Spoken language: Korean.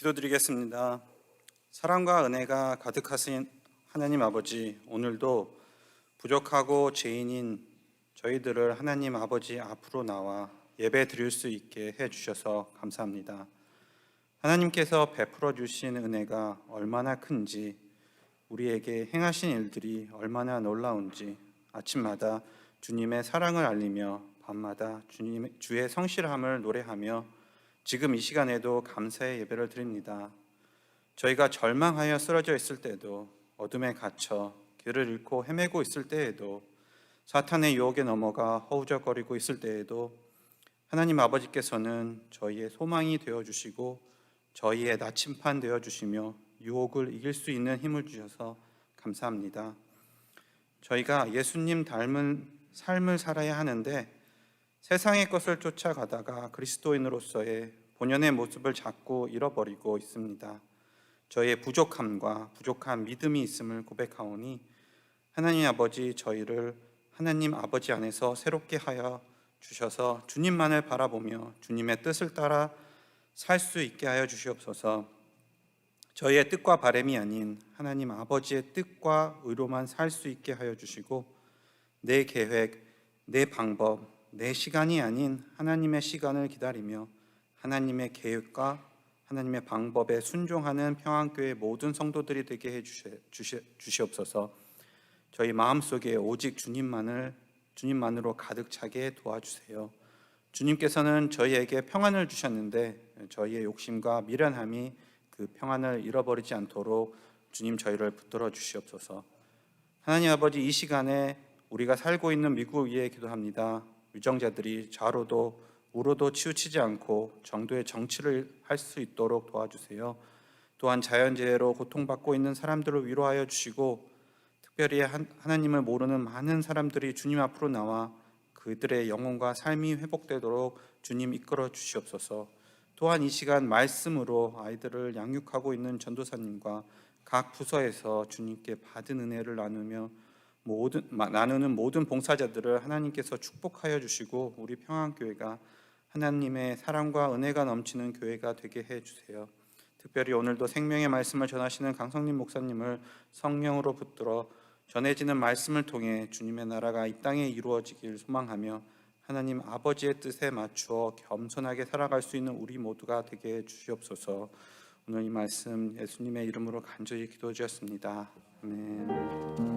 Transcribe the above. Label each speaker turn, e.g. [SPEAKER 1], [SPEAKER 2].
[SPEAKER 1] 기도드리겠습니다. 사랑과 은혜가 가득하신 하나님 아버지, 오늘도 부족하고 죄인인 저희들을 하나님 아버지 앞으로 나와 예배 드릴 수 있게 해 주셔서 감사합니다. 하나님께서 베풀어 주신 은혜가 얼마나 큰지, 우리에게 행하신 일들이 얼마나 놀라운지 아침마다 주님의 사랑을 알리며 밤마다 주님 주의 성실함을 노래하며 지금 이 시간에도 감사의 예배를 드립니다. 저희가 절망하여 쓰러져 있을 때도 어둠에 갇혀 길을 잃고 헤매고 있을 때에도 사탄의 유혹에 넘어가 허우적거리고 있을 때에도 하나님 아버지께서는 저희의 소망이 되어 주시고 저희의 나침판 되어 주시며 유혹을 이길 수 있는 힘을 주셔서 감사합니다. 저희가 예수님 닮은 삶을 살아야 하는데 세상의 것을 쫓아가다가 그리스도인으로서의 본연의 모습을 자꾸 잃어버리고 있습니다. 저희의 부족함과 부족한 믿음이 있음을 고백하오니 하나님 아버지 저희를 하나님 아버지 안에서 새롭게 하여 주셔서 주님만을 바라보며 주님의 뜻을 따라 살 수 있게 하여 주시옵소서. 저희의 뜻과 바램이 아닌 하나님 아버지의 뜻과 의로만 살 수 있게 하여 주시고 내 계획, 내 방법, 내 시간이 아닌 하나님의 시간을 기다리며 하나님의 계획과 하나님의 방법에 순종하는 평안교회 모든 성도들이 되게 해 주시, 주시, 주시옵소서. 저희 마음속에 오직 주님만을 주님만으로 가득 차게 도와주세요. 주님께서는 저희에게 평안을 주셨는데 저희의 욕심과 미련함이 그 평안을 잃어버리지 않도록 주님 저희를 붙들어 주시옵소서. 하나님 아버지 이 시간에 우리가 살고 있는 미국 위에 기도합니다. 위정자들이 좌로도 우로도 치우치지 않고 정도의 정치를 할 수 있도록 도와주세요. 또한 자연재해로 고통받고 있는 사람들을 위로하여 주시고 특별히 하나님을 모르는 많은 사람들이 주님 앞으로 나와 그들의 영혼과 삶이 회복되도록 주님 이끌어 주시옵소서. 또한 이 시간 말씀으로 아이들을 양육하고 있는 전도사님과 각 부서에서 주님께 받은 은혜를 나누며 모든 나누는 모든 봉사자들을 하나님께서 축복하여 주시고 우리 평안교회가 하나님의 사랑과 은혜가 넘치는 교회가 되게 해 주세요. 특별히 오늘도 생명의 말씀을 전하시는 강성림 목사님을 성령으로 붙들어 전해지는 말씀을 통해 주님의 나라가 이 땅에 이루어지길 소망하며 하나님 아버지의 뜻에 맞추어 겸손하게 살아갈 수 있는 우리 모두가 되게 해 주시옵소서. 오늘 이 말씀 예수님의 이름으로 간절히 기도드렸습니다. 아멘.